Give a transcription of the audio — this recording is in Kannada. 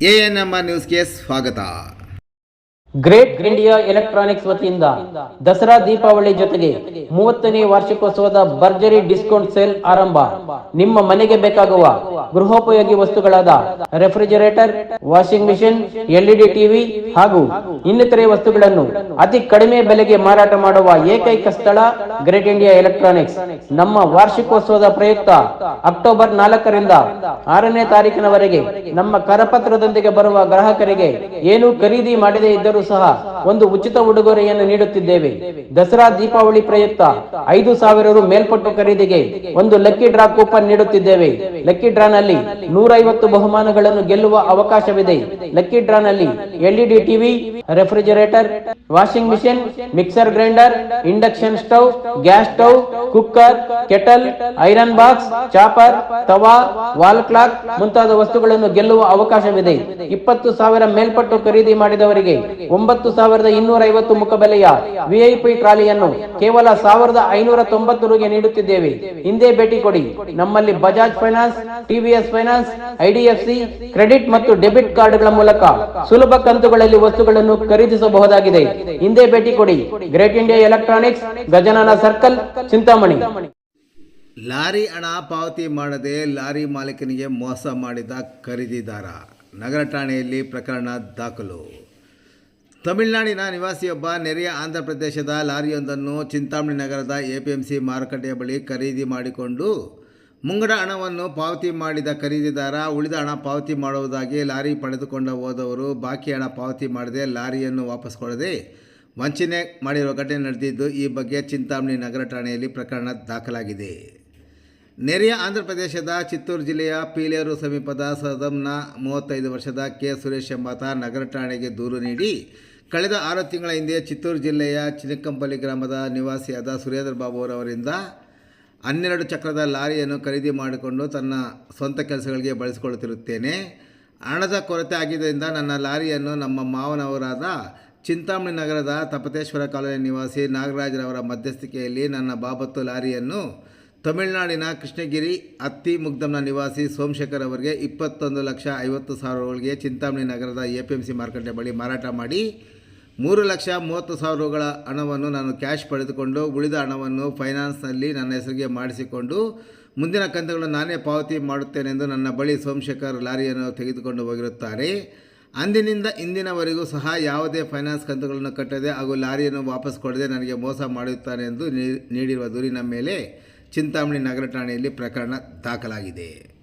ಎ ಎನ್ ಎಂ ನ್ಯೂಸ್ಗೆ ಸ್ವಾಗತ. ಗ್ರೇಟ್ ಇಂಡಿಯಾ ಎಲೆಕ್ಟ್ರಾನಿಕ್ಸ್ ವತಿಯಿಂದ ದಸರಾ ದೀಪಾವಳಿ ಜೊತೆಗೆ ಮೂವತ್ತನೇ ವಾರ್ಷಿಕೋತ್ಸವದ ಭರ್ಜರಿ ಡಿಸ್ಕೌಂಟ್ ಸೇಲ್ ಆರಂಭ. ನಿಮ್ಮ ಮನೆಗೆ ಬೇಕಾಗುವ ಗೃಹೋಪಯೋಗಿ ವಸ್ತುಗಳಾದ refrigerator, washing machine, LED TV ಹಾಗೂ ಇನ್ನಿತರೆ ವಸ್ತುಗಳನ್ನು ಅತಿ ಕಡಿಮೆ ಬೆಲೆಗೆ ಮಾರಾಟ ಮಾಡುವ ಏಕೈಕ ಸ್ಥಳ ಗ್ರೇಟ್ ಇಂಡಿಯಾ ಎಲೆಕ್ಟ್ರಾನಿಕ್ಸ್. ನಮ್ಮ ವಾರ್ಷಿಕೋತ್ಸವದ ಪ್ರಯುಕ್ತ ಅಕ್ಟೋಬರ್ ನಾಲ್ಕರಿಂದ ಆರನೇ ತಾರೀಕಿನವರೆಗೆ ನಮ್ಮ ಕರಪತ್ರದೊಂದಿಗೆ ಬರುವ ಗ್ರಾಹಕರಿಗೆ ಏನು ಖರೀದಿ ಮಾಡದೇ ಇದ್ದರೂ ಸಹ ಒಂದು ಉಚಿತ ಉಡುಗೊರೆಯನ್ನು ನೀಡುತ್ತಿದ್ದೇವೆ. ದಸರಾ ದೀಪಾವಳಿ ಪ್ರಯುಕ್ತ ಐದು ಸಾವಿರ ರು ಮೇಲ್ಪಟ್ಟು ಖರೀದಿಗೆ ಒಂದು ಲಕ್ಕಿ ಡ್ರಾ ಕೂಪನ್ ನೀಡುತ್ತಿದ್ದೇವೆ. ಲಕ್ಕಿ ಡ್ರಾ ನಲ್ಲಿ ನೂರೈವತ್ತು ಬಹುಮಾನಗಳನ್ನು ಗೆಲ್ಲುವ ಅವಕಾಶವಿದೆ. ಲಕ್ಕಿ ಡ್ರಾ ನಲ್ಲಿ LED TV, refrigerator, washing machine, mixer grinder, induction stove, gas stove, cooker, kettle, iron box, chopper, tawa, wall clock ಮುಂತಾದ ವಸ್ತುಗಳನ್ನು ಗೆಲ್ಲುವ ಅವಕಾಶವಿದೆ. ಇಪ್ಪತ್ತು ಸಾವಿರ ಮೇಲ್ಪಟ್ಟು ಖರೀದಿ ಮಾಡಿದವರಿಗೆ ಒಂಬತ್ತು ಸಾವಿರದ ಇನ್ನೂರ ಐವತ್ತು ಮುಖಬೆಲೆಯ ವಿಐಪಿ ಟ್ರಾಲಿಯನ್ನು ಕೇವಲ ಸಾವಿರದ ಐನೂರ ತೊಂಬತ್ತು ರುಗೆ ನೀಡುತ್ತಿದ್ದೇವೆ. ಹಿಂದೆ ಭೇಟಿ ಕೊಡಿ. ನಮ್ಮಲ್ಲಿ Bajaj finance TVS finance IDFC credit ಮತ್ತು ಡೆಬಿಟ್ ಕಾರ್ಡ್ಗಳ ಮೂಲಕ ಸುಲಭ ಕಂತುಗಳಲ್ಲಿ ವಸ್ತುಗಳನ್ನು ಖರೀದಿಸಬಹುದಾಗಿದೆ. ಹಿಂದೆ ಭೇಟಿ ಕೊಡಿ. Great India electronics Gajanana circle, Chintamani. Lorry ಹಣ ಪಾವತಿ ಮಾಡದೆ ಲಾರಿ ಮಾಲೀಕನಿಗೆ ಮೋಸ ಮಾಡಿದ ಖರೀದಿದಾರ. ನಗರ ಠಾಣೆಯಲ್ಲಿ ಪ್ರಕರಣ ದಾಖಲು. ತಮಿಳುನಾಡಿನ ನಿವಾಸಿಯೊಬ್ಬ ನೆರೆಯ ಆಂಧ್ರ ಪ್ರದೇಶದ ಲಾರಿಯೊಂದನ್ನು ಚಿಂತಾಮಣಿ ನಗರದ ಎಪಿಎಂಸಿ ಮಾರುಕಟ್ಟೆಯ ಬಳಿ ಖರೀದಿ ಮಾಡಿಕೊಂಡು ಮುಂಗಡ ಹಣವನ್ನು ಪಾವತಿ ಮಾಡಿದ ಖರೀದಿದಾರ, ಉಳಿದ ಹಣ ಪಾವತಿ ಮಾಡುವುದಾಗಿ ಲಾರಿ ಪಡೆದುಕೊಂಡು ಹೋದವರು ಬಾಕಿ ಹಣ ಪಾವತಿ ಮಾಡದೆ ಲಾರಿಯನ್ನು ವಾಪಸ್ ಕೊಡದೆ ವಂಚನೆ ಮಾಡಿರುವ ಘಟನೆ ನಡೆದಿದ್ದು, ಈ ಬಗ್ಗೆ ಚಿಂತಾಮಣಿ ನಗರ ಠಾಣೆಯಲ್ಲಿ ಪ್ರಕರಣ ದಾಖಲಾಗಿದೆ. ನೆರೆಯ ಆಂಧ್ರ ಪ್ರದೇಶದ ಚಿತ್ತೂರು ಜಿಲ್ಲೆಯ ಪೀಲೇರು ಸಮೀಪದ ಸದಂನ ಮೂವತ್ತೈದು ವರ್ಷದ ಕೆ ಸುರೇಶ್ ಎಂಬಾತ ನಗರ ಠಾಣೆಗೆ ದೂರು ನೀಡಿ ಕಳೆದ ಆರು ತಿಂಗಳ ಹಿಂದೆ ಚಿತ್ತೂರು ಜಿಲ್ಲೆಯ ಚಿನಕಂಪಲ್ಲಿ ಗ್ರಾಮದ ನಿವಾಸಿಯಾದ ಸುರೇಂದ್ರ ಬಾಬು ಅವರಿಂದ ಹನ್ನೆರಡು ಚಕ್ರದ ಲಾರಿಯನ್ನು ಖರೀದಿ ಮಾಡಿಕೊಂಡು ತನ್ನ ಸ್ವಂತ ಕೆಲಸಗಳಿಗೆ ಬಳಸಿಕೊಳ್ಳುತ್ತಿರುತ್ತೇನೆ. ಹಣದ ಕೊರತೆ ಆಗಿದ್ದರಿಂದ ನನ್ನ ಲಾರಿಯನ್ನು ನಮ್ಮ ಮಾವನವರಾದ ಚಿಂತಾಮಣಿ ನಗರದ ತಪತೇಶ್ವರ ಕಾಲೋನಿ ನಿವಾಸಿ ನಾಗರಾಜರವರ ಮಧ್ಯಸ್ಥಿಕೆಯಲ್ಲಿ ನನ್ನ ಬಾಬತ್ತು ಲಾರಿಯನ್ನು ತಮಿಳುನಾಡಿನ ಕೃಷ್ಣಗಿರಿ, ಅತ್ತಿ ಮುಗ್ದಮ್ನ ನಿವಾಸಿ ಸೋಮಶೇಖರ್ ಅವರಿಗೆ ಇಪ್ಪತ್ತೊಂದು ಲಕ್ಷ ಐವತ್ತು ಸಾವಿರಗಳಿಗೆ ಚಿಂತಾಮಣಿ ನಗರದ ಎ ಪಿ ಎಂ ಸಿ ಮಾರುಕಟ್ಟೆ ಬಳಿ ಮಾರಾಟ ಮಾಡಿ, ಮೂರು ಲಕ್ಷ ಮೂವತ್ತು ಸಾವಿರ ರುಗಳ ಹಣವನ್ನು ನಾನು ಕ್ಯಾಶ್ ಪಡೆದುಕೊಂಡು ಉಳಿದ ಹಣವನ್ನು ಫೈನಾನ್ಸ್ನಲ್ಲಿ ನನ್ನ ಹೆಸರಿಗೆ ಮಾಡಿಸಿಕೊಂಡು ಮುಂದಿನ ಕಂತುಗಳನ್ನು ನಾನೇ ಪಾವತಿ ಮಾಡುತ್ತೇನೆಂದು ನನ್ನ ಬಳಿ ಸೋಮಶೇಖರ್ ಲಾರಿಯನ್ನು ತೆಗೆದುಕೊಂಡು ಹೋಗಿರುತ್ತಾರೆ. ಅಂದಿನಿಂದ ಇಂದಿನವರೆಗೂ ಸಹ ಯಾವುದೇ ಫೈನಾನ್ಸ್ ಕಂತುಗಳನ್ನು ಕಟ್ಟದೆ ಹಾಗೂ ಲಾರಿಯನ್ನು ವಾಪಸ್ ಕೊಡದೆ ನನಗೆ ಮೋಸ ಮಾಡುತ್ತಾನೆ ಎಂದು ನೀಡಿರುವ ದೂರಿನ ಮೇಲೆ ಚಿಂತಾಮಣಿ ನಗರ ಠಾಣೆಯಲ್ಲಿ ಪ್ರಕರಣ ದಾಖಲಾಗಿದೆ.